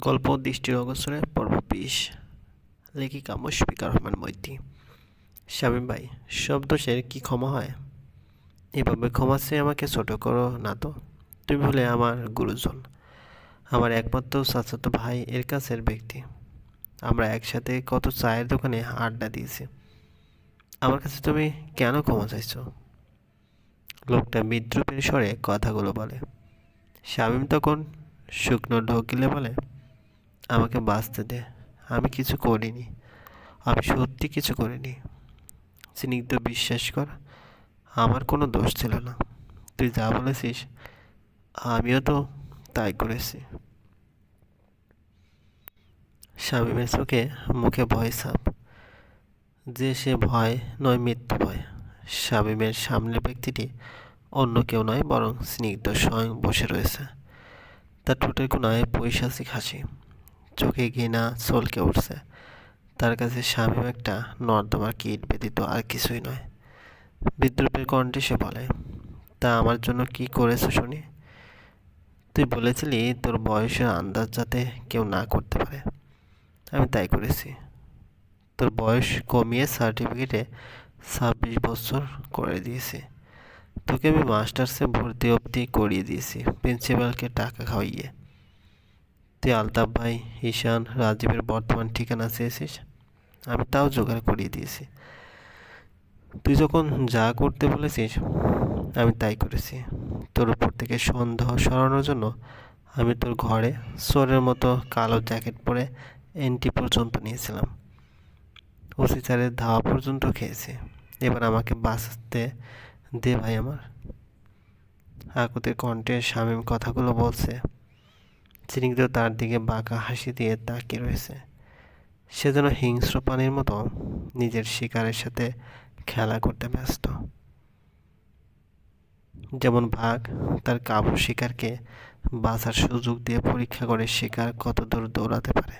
গল্প দৃষ্টির অগোচরে, পর্ব বিশ। লেখিকা মুশফিকা রহমান মৈত্রী শামীম ভাই সব দোষের কি ক্ষমা হয়? এভাবে ক্ষমা চেয়ে আমাকে ছোট করো না তো। তুমি হলে আমার গুরুজন। আমার একমাত্র চাচাতো ভাই, এর কাছের ব্যক্তি। আমরা একসাথে কত চায়ের দোকানে আড্ডা দিয়েছি। আমার কাছে তুমি কেন ক্ষমা চাইছো? লোকটা বিদ্রুপের স্বরে কথাগুলো বলে। শামীম তখন শুকনো ঢোকিলে বলে আমাকে বাঁচতে দে। আমি কিছু করিনি। আমি সত্যি কিছু করিনি। স্নিগ্ধ বিশ্বাস কর, আমার কোনো দোষ ছিল না। তুই যা বলেছিস, আমিও তো তাই করেছি। স্বামীমের চোখে মুখে ভয় সাপ যে সে ভয় নয় মৃত্যু ভয়। স্বামীমের সামনের ব্যক্তিটি অন্য কেউ নয়, বরং স্নিগ্ধ স্বয়ং বসে রয়েছে। তার ঠোঁটের কোনায় পৈশাচিক হাসি। চোখে ঘৃণা, চলকে উঠছে। তার কাছে স্বামী একটা নর্দমার কীট ব্যতীত আর কিছুই নয়। বিদ্রুপের কণ্ঠে সে বলে, তা আমার জন্য কি করেছ শুনি? তুই বলেছিলি তোর বয়সের আন্দাজ যাতে কেউ না করতে পারে। আমি তাই করেছি। তোর বয়স কমিয়ে সার্টিফিকেটে ছাব্বিশ বছর করে দিয়েছি। তোকে আমি মাস্টার্সে ভর্তি অবধি করিয়ে দিয়েছি। প্রিন্সিপালকে টাকা খাওয়াইয়ে। তুই আলতাফ ভাই, ঈশান, রাজীবের বর্তমান ঠিকানা চেয়েছিস? আমি তাও জোগাড় করিয়ে দিয়েছি। তুই যখন যা করতে বলেছিস, আমি তাই করেছি। তোর উপর থেকে সন্দেহ সরানোর জন্য আমি তোর ঘরে সোরের মতো কালো জ্যাকেট পরে এন্টি পর্যন্ত নিয়েছিলাম। ওসি স্যারের ধাওয়া পর্যন্ত খেয়েছি। এবার আমাকে বাঁচতে দে ভাই আমার। আকুতের কণ্ঠে শামীম কথাগুলো বলছে স্নিগ্ধ তার দিকে বাঁকা হাসি দিয়ে তাকিয়ে রয়েছে। সে যেন হিংস্র প্রাণীর মতো নিজের শিকারের সাথে খেলা করতে ব্যস্ত। যেমন বাঘ তার কাবু শিকারকে বাঁচার সুযোগ দিয়ে পরীক্ষা করে শিকার কত দূর দৌড়াতে পারে।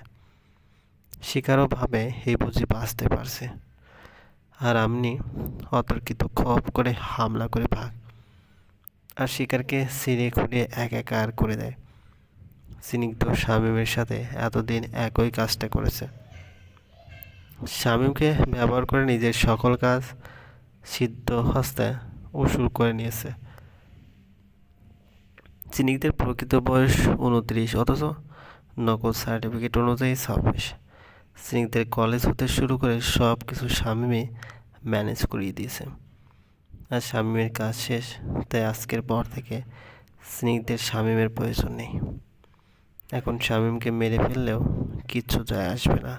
শিকারও ভাবে এই বুঝি বাঁচতে পারছে। আর আমনি অতর্কিত খপ করে হামলা করে ভাগ আর শিকারকে সিঁড়ে খুঁড়ে এক একার করে দেয়। স্নিগ্ধ শামীমের সাথে এতদিন একই কাজটা করেছে। শামীমকে ব্যবহার করে নিজের সকল কাজ সিদ্ধ হস্তে উসুর করে নিয়েছে। চিনিকদের প্রকৃত বয়স উনত্রিশ অথচ নকল সার্টিফিকেট অনুযায়ী ছাব্বিশ। স্নিগ্ধের কলেজ হতে শুরু করে সব কিছু শামীমে ম্যানেজ করিয়ে দিয়েছে। আর শামীমের কাজ শেষ, তাই আজকের পর থেকে স্নিগ্ধের শামীমের প্রয়োজন নেই। এখন শামীমকে মেরে ফেললেও কিচ্ছু যায় আসবে না।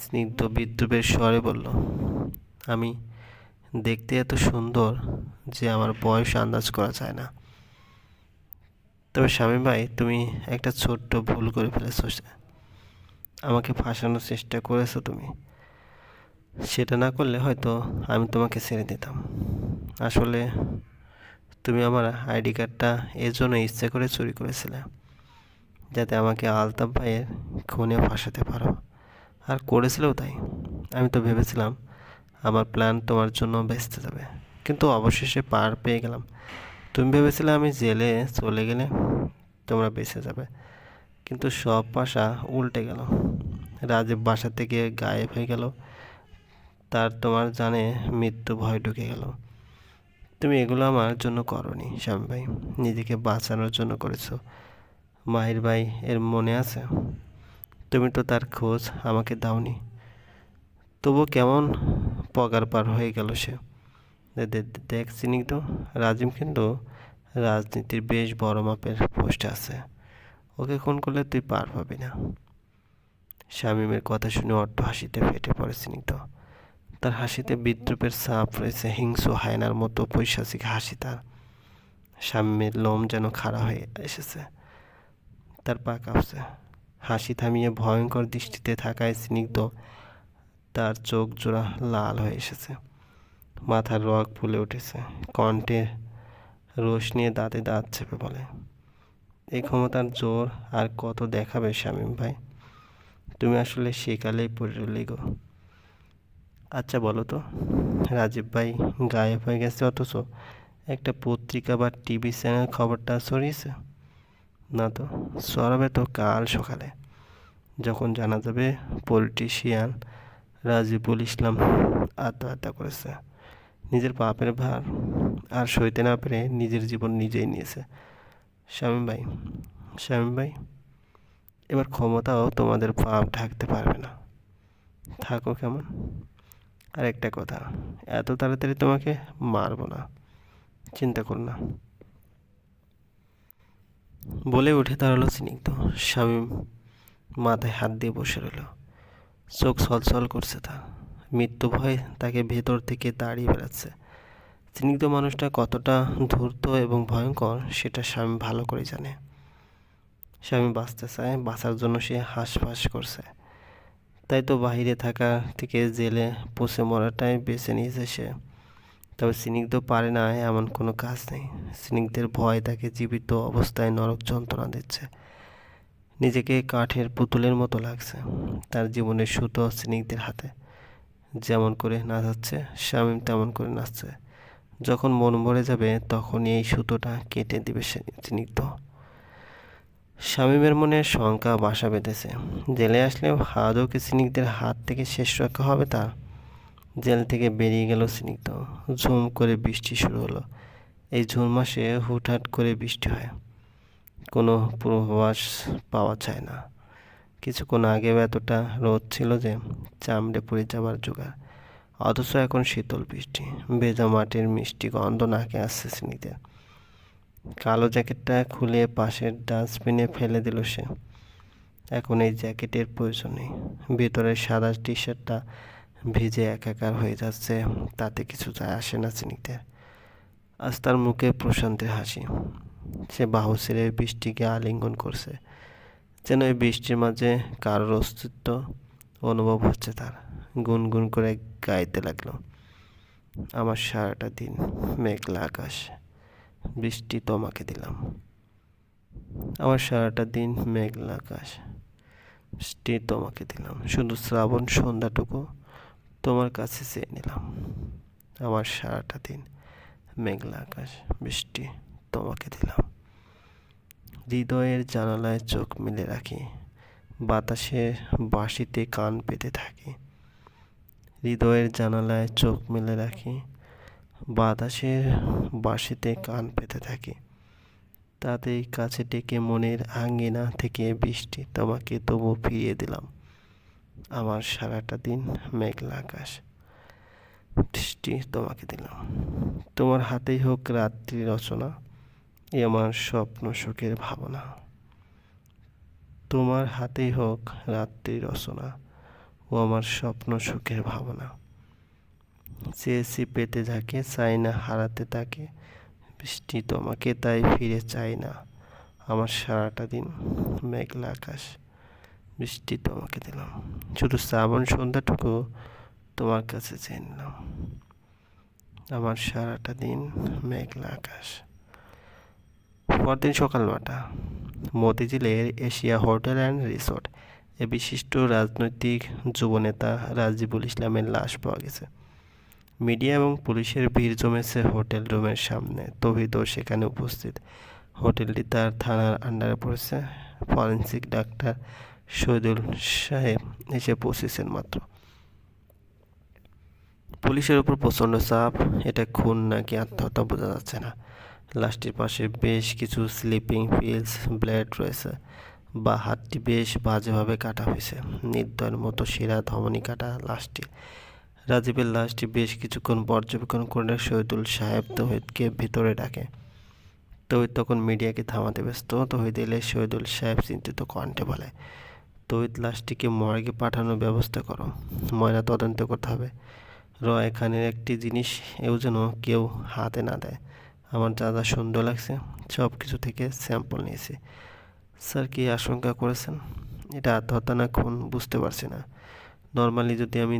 স্নিগ্ধ বিদ্রুপের স্বরে বলল, আমি দেখতে এত সুন্দর যে আমার বয়স আন্দাজ করা যায় না। তবে স্বামী ভাই, তুমি একটা ছোট্ট ভুল করে ফেলেছ আমাকে ফাঁসানোর চেষ্টা করেছ তুমি। সেটা না করলে হয়তো আমি তোমাকে ছেড়ে দিতাম। আসলে তুমি আমার আইডি কার্ডটা এর জন্য ইচ্ছে করে চুরি করেছিলে। যাতে আমাকে আলতাফ ভাইয়ের খুনে ফাঁসাতে পারো। আর করেছিলেও তাই। আমি তো ভেবেছিলাম আমার প্ল্যান তোমার জন্য বেঁচতে যাবে। কিন্তু অবশেষে পার পেয়ে গেলাম। তুমি ভেবেছিলে আমি জেলে চলে গেলে তোমরা বেঁচে যাবে। কিন্তু সব বাসা উল্টে গেল। রাজীব বাসা থেকে গায়েব হয়ে গেল। তার তোমার জানে মৃত্যু ভয় ঢুকে গেল। তুমি এগুলো আমার জন্য করনি স্বামী ভাই নিজেকে বাঁচানোর জন্য করেছ। মাহির ভাই এর মনে আছে? তুমি তো তার খোঁজ আমাকে দাওনি। তবু কেমন পগার পার হয়ে গেল সে। দেখ, চিনি তো। রাজিম কিন্তু রাজনীতির বেশ বড় মাপের পোস্টে আছে। ওকে খুন করলে তুই পার পাবি না। শামীমের কথা শুনে অট্ট হাসিতে ফেটে পড়ে স্নিগ্ধ তার হাসিতে বিদ্রুপের সাপ রয়েছে হিংসু হায়নার মতো পৈশাচিক হাসি তার। শামীমের লোম যেন খাড়া হয়ে এসেছে। তার পা কাঁপছে। হাসি থামিয়ে ভয়ঙ্কর দৃষ্টিতে থাকায় স্নিগ্ধ তার চোখ জোড়া লাল হয়ে এসেছে। মাথার রগ ফুলে উঠেছে। কণ্ঠে রোশ নিয়ে দাঁতে দাঁত চেপে বলে এই ক্ষমতার জোর আর কত দেখাবে শামীম ভাই? তুমি আসলে সেকালেই পড়ে গো। আচ্ছা বলো তো, রাজীব ভাই গায়েব হয়ে গেছে অথচ একটা পত্রিকা বা টিভি চ্যানেল খবরটা ছড়িয়েছে? না তো? সরাবে তো কাল সকালে। যখন জানা যাবে পলিটিশিয়ান রাজিবুল ইসলাম আত্মহত্যা করেছে। নিজের পাপের ভার আর সইতে না পেরে নিজের জীবন নিজেই নিয়েছে। শামীম ভাই স্বামী ভাই, এবার ক্ষমতাও তোমাদের পাপ ঢাকতে পারবে না। থাকো কেমন? আর একটা কথা, এত তাড়াতাড়ি তোমাকে মারবো না। চিন্তা করো না। বলে উঠে দাঁড়াল স্নিগ্ধ। শামীম মাথায় হাত দিয়ে বসে রইল। চোখ ছলছল করছে তার। মৃত্যু ভয় তাকে ভেতর থেকে দাঁড়িয়ে বেড়াচ্ছে। স্নিগ্ধ মানুষটা কতটা ধূর্ত এবং ভয়ঙ্কর, সেটা স্বামী ভালো করে জানে। স্বামী বাঁচতে চায়, বাঁচার জন্য সে হাঁসফাঁস করছে। তাই তো বাহিরে থাকা থেকে জেলে পচে মরাটাই বেছে নিয়েছে সে। তবে স্নিগ্ধ পারে না, এমন কোনো কাজ নেই। স্নিগ্ধের ভয় তাকে জীবিত অবস্থায় নরক যন্ত্রণা দিচ্ছে। নিজেকে কাঠের পুতুলের মতো লাগছে তার জীবনের সুতো স্নিগ্ধের হাতে। যেমন করে নাচাচ্ছে, শামীম তেমন করে নাচছে। যখন মন ভরে যাবে তখন এই সুতোটা কেটে দিবে স্নিগ্ধ শামীমের মনে শঙ্কা বাসা বেঁধেছে। জেলে আসলেও আদৌ কি স্নিগ্ধের হাত থেকে শেষ রক্ষা হবে তার? জেল থেকে বেরিয়ে গেল স্নিগ্ধ। ঝুম করে বৃষ্টি শুরু হলো। এই জুন মাসে হুটহাট করে বৃষ্টি হয়। কোনো পূর্বাভাস পাওয়া যায় না। কিছুক্ষণ আগেও এতটা রোদ ছিল যে চামড়ে পড়ে যাবার জোগাড়। অথচ এখন শীতল বৃষ্টি। ভেজা মাটির মিষ্টি গন্ধ নাকে আসছে স্নিগ্ধের। কালো জ্যাকেটটা খুলে পাশের ডাস্টবিনে ফেলে দিল সে। এখন এই জ্যাকেটের প্রয়োজন নেই। ভেতরের সাদা টি শার্টটা ভিজে একাকার হয়ে যাচ্ছে, তাতে কিছু যায় আসে না স্নিগ্ধের আজ তার মুখে প্রশান্তের হাসি। সে বাহু ছেড়ে বৃষ্টিকে আলিঙ্গন করছে, যেন এই বৃষ্টির মাঝে কারোর অস্তিত্ব অনুভব হচ্ছে তার। গুনগুন করে গাইতে লাগল, আমার সারাটা দিন মেঘলা আকাশ, বৃষ্টি তোমাকে দিলাম। আমার সারাটা দিন মেঘলা আকাশ, বৃষ্টি তোমাকে দিলাম। শুধু শ্রাবণ সন্ধ্যাটুকু তোমার কাছে চেয়ে নিলাম। আমার সারাটা দিন মেঘলা আকাশ, বৃষ্টি তোমাকে দিলাম। হৃদয়ের জানালায় চোখ মেলে রাখি, বাতাসে বাঁশিতে কান পেতে থাকি। হৃদয়ের জানালায় চোখ মেলে রাখি বাতাসের বাঁশিতে কান পেতে থাকি। তাতেই কাছে ডেকে মনের আঙ্গিনা থেকে বৃষ্টি তোমাকে তবু ফিরিয়ে দিলাম। আমার সারাটা দিন মেঘলা আকাশ। বৃষ্টি তোমাকে দিলাম। তোমার হাতেই হোক রাত্রি রচনা, এ আমার স্বপ্ন সুখের ভাবনা। তোমার হাতেই হোক রাত্রি রচনা, ও আমার স্বপ্ন সুখের ভাবনা। চেয়েছি পেতে যাকে, চাই না হারাতে তাকে। বৃষ্টি তোমাকে, তাই ফিরে চাই না। আমার সারাটা দিন মেঘলা আকাশ। বৃষ্টি তোমাকে দিলাম। শুধু শ্রাবণ সন্ধ্যাটুকু তোমার কাছে চেয়ে নিলাম। আমার সারাটা দিন মেঘলা আকাশ। পরদিন সকাল নটা মতিঝিলের এশিয়া হোটেল অ্যান্ড রিসোর্ট এ বিশিষ্ট রাজনৈতিক যুবনেতা রাজিবুল ইসলামের লাশ পাওয়া গেছে। মিডিয়া এবং পুলিশের ভিড় জমেছে হোটেল রুমের সামনে। তহিদও সেখানে উপস্থিত। হোটেলটি তার থানার আন্ডারে পড়েছে। ফরেন্সিক ডাক্তার শহীদুল সাহেব এসে পৌঁছেছেন মাত্র। পুলিশের উপর প্রচণ্ড চাপ, এটা খুন নাকি আত্মহত্যা বোঝা যাচ্ছে না। লাশটির পাশে বেশ কিছু স্লিপিং পিলস ব্লেড রয়েছে, বা হাতটি বেশ বাজেভাবে কাটা হয়েছে। নির্দয়ের মতো শিরা ধমনী কাটা লাশটি। রাজীবের লাশটি বেশ কিছুক্ষণ পর্যবেক্ষণ করে শহীদুল সাহেব তহিদকে ভিতরে ডাকে। তহিদ তখন মিডিয়াকে থামাতে ব্যস্ত। তহিদ এলে শহীদুল সাহেব চিন্তিত কণ্ঠে বলে তহিদ লাশটিকে মর্গে পাঠানোর ব্যবস্থা করো। ময়না তদন্ত করতে হবে। র এখানের একটি জিনিস, এও যেন কেউ হাতে না দেয়। আমার যা যা সুন্দর লাগছে, সব কিছু থেকে স্যাম্পল নিয়েছি। স্যার, কি আশঙ্কা করেছেন? এটা আত্মহত্যা না খুন? বুঝতে পারছি না। নর্মালি যদি আমি